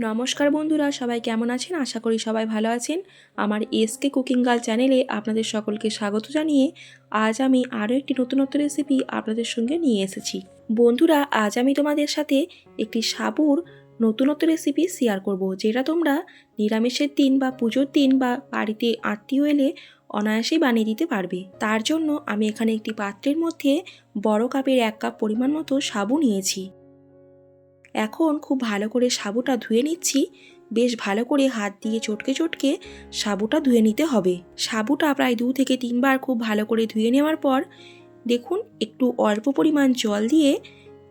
নমস্কার বন্ধুরা, সবাই কেমন আছেন? আশা করি সবাই ভালো আছেন। আমার এসকে কুকিং গার্ল চ্যানেলে আপনাদের সকলকে স্বাগত জানিয়ে আজ আমি আরও একটি নতুনত্ব রেসিপি আপনাদের সঙ্গে নিয়ে এসেছি। বন্ধুরা, আজ আমি তোমাদের সাথে একটি সাবুর নতুনত্ব রেসিপি শেয়ার করব, যেটা তোমরা নিরামিষের দিন বা পুজোর দিন বা বাড়িতে আত্মীয় এলে অনায়াসেই বানিয়ে দিতে পারবে। তার জন্য আমি এখানে একটি পাত্রের মধ্যে বড় কাপের এক কাপ পরিমাণ মতো সাবু নিয়েছি। এখন খুব ভালো করে সাবুটা ধুয়ে নিচ্ছি। বেশ ভালো করে হাত দিয়ে চটকে চটকে সাবুটা ধুয়ে নিতে হবে। সাবুটা প্রায় দু থেকে তিনবার খুব ভালো করে ধুয়ে নেওয়ার পর দেখুন, একটু অল্প পরিমাণ জল দিয়ে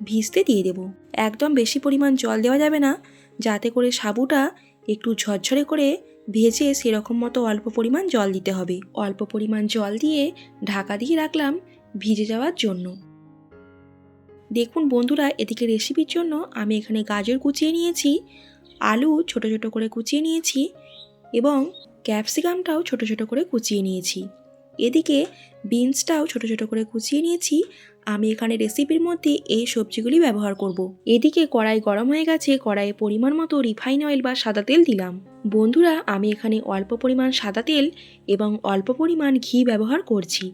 ভিজতে দিয়ে দেব। একদম বেশি পরিমাণ জল দেওয়া যাবে না। যাতে করে সাবুটা একটু ঝরঝরে করে ভেজে সেরকম মতো অল্প পরিমাণ জল দিতে হবে। অল্প পরিমাণ জল দিয়ে ঢাকা দিয়ে রাখলাম ভিজে যাওয়ার জন্য। দেখুন বন্ধুরা, এদিকে রেসিপির জন্য আমি এখানে গাজর কুচিয়ে নিয়েছি, আলু ছোট ছোট করে কুচিয়ে নিয়েছি এবং ক্যাপসিকামটাও ছোট ছোট করে কুচিয়ে নিয়েছি। এদিকে বিনসটাও ছোট ছোট করে কুচিয়ে নিয়েছি। আমি এখানে রেসিপির মধ্যে এই সবজিগুলি ব্যবহার করব। এদিকে কড়াই গরম হয়ে গেছে, কড়াইয়ে পরিমাণ মতো রিফাইন অয়েল বা সাদা তেল দিলাম। বন্ধুরা, আমি এখানে অল্প পরিমাণ সাদা তেল এবং অল্প পরিমাণ ঘি ব্যবহার করছি।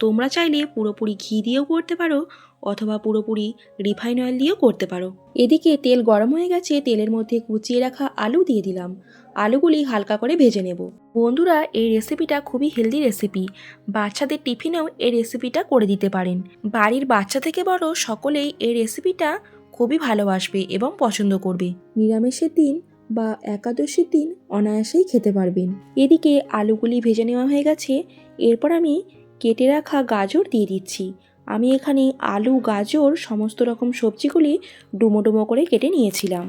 তোমরা চাইলে পুরোপুরি ঘি দিয়েও করতে পারো, অথবা পুরোপুরি রিফাইন অয়েল দিয়েও করতে পারো। এদিকে তেল গরম হয়ে গেছে, তেলের মধ্যে কুচিয়ে রাখা আলু দিয়ে দিলাম। আলুগুলি হালকা করে ভেজে নেব। বন্ধুরা, এই রেসিপিটা খুবই হেলদি রেসিপি। বাচ্চাদের টিফিনেও এই রেসিপিটা করে দিতে পারেন। বাড়ির বাচ্চা থেকে বড় সকলেই এই রেসিপিটা খুবই ভালোবাসবে এবং পছন্দ করবে। নিরামিষের দিন বা একাদশীর দিন অনায়াসেই খেতে পারবেন। এদিকে আলুগুলি ভেজে নেওয়া হয়ে গেছে। এরপর আমি কেটে রাখা গাজর দিয়ে দিচ্ছি। আমি এখানে আলু, গাজর, সমস্ত রকম সবজিগুলি ডুমো ডুমো করে কেটে নিয়েছিলাম।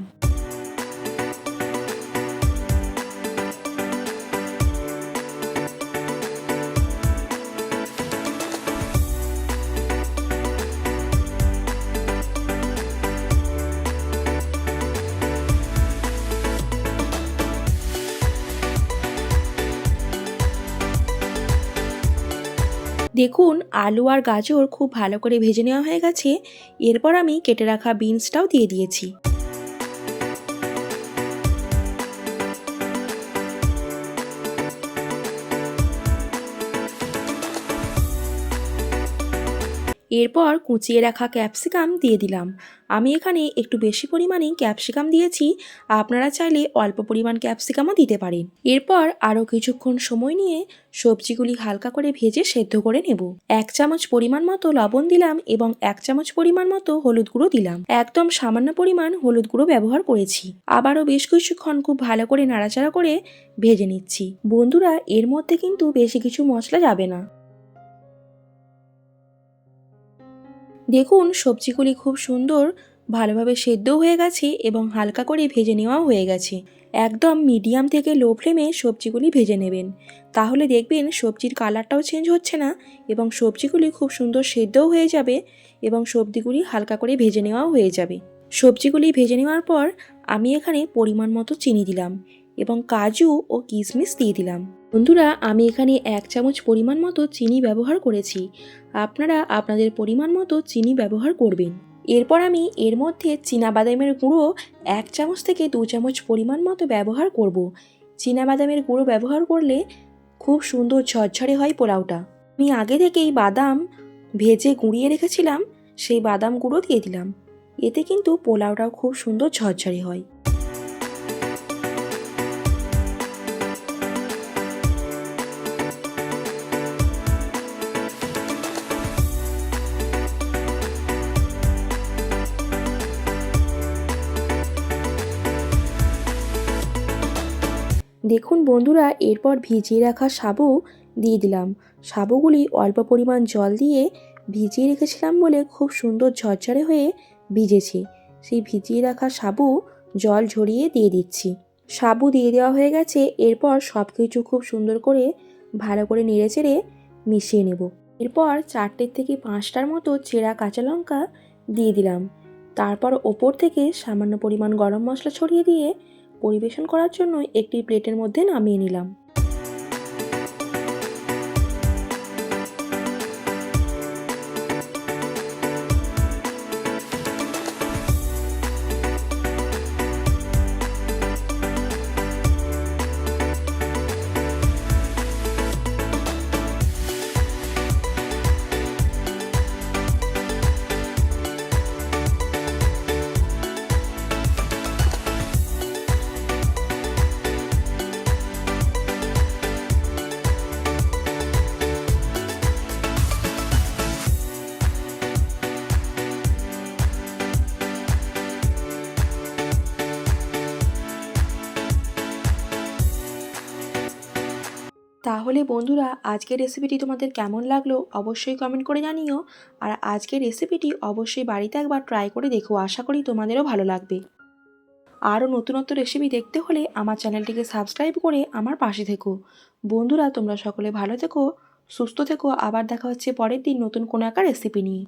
দেখুন, আলু আর গাজর খুব ভালো করে ভেজে নেওয়া হয়ে গেছে। এরপর আমি কেটে রাখা বিনসটাও দিয়ে দিয়েছি। এরপর কুচিয়ে রাখা ক্যাপসিকাম দিয়ে দিলাম। আমি এখানে একটু বেশি পরিমাণেই ক্যাপসিকাম দিয়েছি। আপনারা চাইলে অল্প পরিমাণ ক্যাপসিকামও দিতে পারেন। এরপর আরও কিছুক্ষণ সময় নিয়ে সবজিগুলি হালকা করে ভেজে সেদ্ধ করে নেব। এক চামচ পরিমাণ মতো লবণ দিলাম এবং এক চামচ পরিমাণ মতো হলুদ গুঁড়ো দিলাম। একদম সামান্য পরিমাণ হলুদ গুঁড়ো ব্যবহার করেছি। আবারও বেশ কিছুক্ষণ খুব ভালো করে নাড়াচাড়া করে ভেজে নিচ্ছি। বন্ধুরা, এর মধ্যে কিন্তু বেশি কিছু মশলা যাবে না। দেখুন, সবজিগুলি খুব সুন্দর, ভালোভাবে সেদ্ধ হয়ে গেছে এবং হালকা করে ভেজে নেওয়াও হয়ে গেছে। একদম মিডিয়াম থেকে লো ফ্লেমে সবজিগুলি ভেজে নেবেন। তাহলে দেখবেন সবজির কালারটাও চেঞ্জ হচ্ছে না এবং সবজিগুলি খুব সুন্দর সেদ্ধও হয়ে যাবে এবং সবজিগুলি হালকা করে ভেজে নেওয়াও হয়ে যাবে। সবজিগুলি ভেজে নেওয়ার পর আমি এখানে পরিমাণ মতো চিনি দিলাম এবং কাজু ও কিশমিশ দিয়ে দিলাম। বন্ধুরা, আমি এখানে এক চামচ পরিমাণ মতো চিনি ব্যবহার করেছি। আপনারা আপনাদের পরিমাণ মতো চিনি ব্যবহার করবেন। এরপর আমি এর মধ্যে বাদামের গুঁড়ো এক চামচ থেকে দু চামচ পরিমাণ মতো ব্যবহার করব। বাদামের গুঁড়ো ব্যবহার করলে খুব সুন্দর ঝরঝরে হয় পোলাওটা। আমি আগে থেকেই বাদাম ভেজে গুঁড়িয়ে রেখেছিলাম, সেই বাদাম গুঁড়ো দিয়ে দিলাম। এতে কিন্তু পোলাওটাও খুব সুন্দর ঝরঝরে হয়। দেখুন বন্ধুরা, এরপর ভিজিয়ে রাখা সাবু দিয়ে দিলাম। সাবুগুলি অল্প পরিমাণ জল দিয়ে ভিজিয়ে রেখেছিলাম বলে খুব সুন্দর ঝরঝরে হয়ে ভিজেছে। সেই ভিজিয়ে রাখা সাবু জল ঝরিয়ে দিয়ে দিচ্ছি। সাবু দিয়ে দেওয়া হয়ে গেছে, এরপর সব কিছু খুব সুন্দর করে ভালো করে নেড়ে চেড়ে মিশিয়ে নেব। এরপর চারটের থেকে পাঁচটার মতো চেরা কাঁচা লঙ্কা দিয়ে দিলাম। তারপর ওপর থেকে সামান্য পরিমাণ গরম মশলা ছড়িয়ে দিয়ে পরিবেশন করার জন্য একটি প্লেটের মধ্যে নামিয়ে নিলাম। তাহলে বন্ধুরা, আজকের রেসিপিটি তোমাদের কেমন লাগল অবশ্যই কমেন্ট করে জানিও। আর আজকের রেসিপিটি অবশ্যই বাড়িতে একবার ট্রাই করে দেখো, আশা করি তোমাদেরও ভালো লাগবে। আরও নতুনত্ব রেসিপি দেখতে হলে আমার চ্যানেলটিকে সাবস্ক্রাইব করে আমার পাশে থেকো। বন্ধুরা, তোমরা সকলে ভালো থেকো, সুস্থ থেকো। আবার দেখা হচ্ছে পরের দিন নতুন কোনো একটা রেসিপি নিয়ে।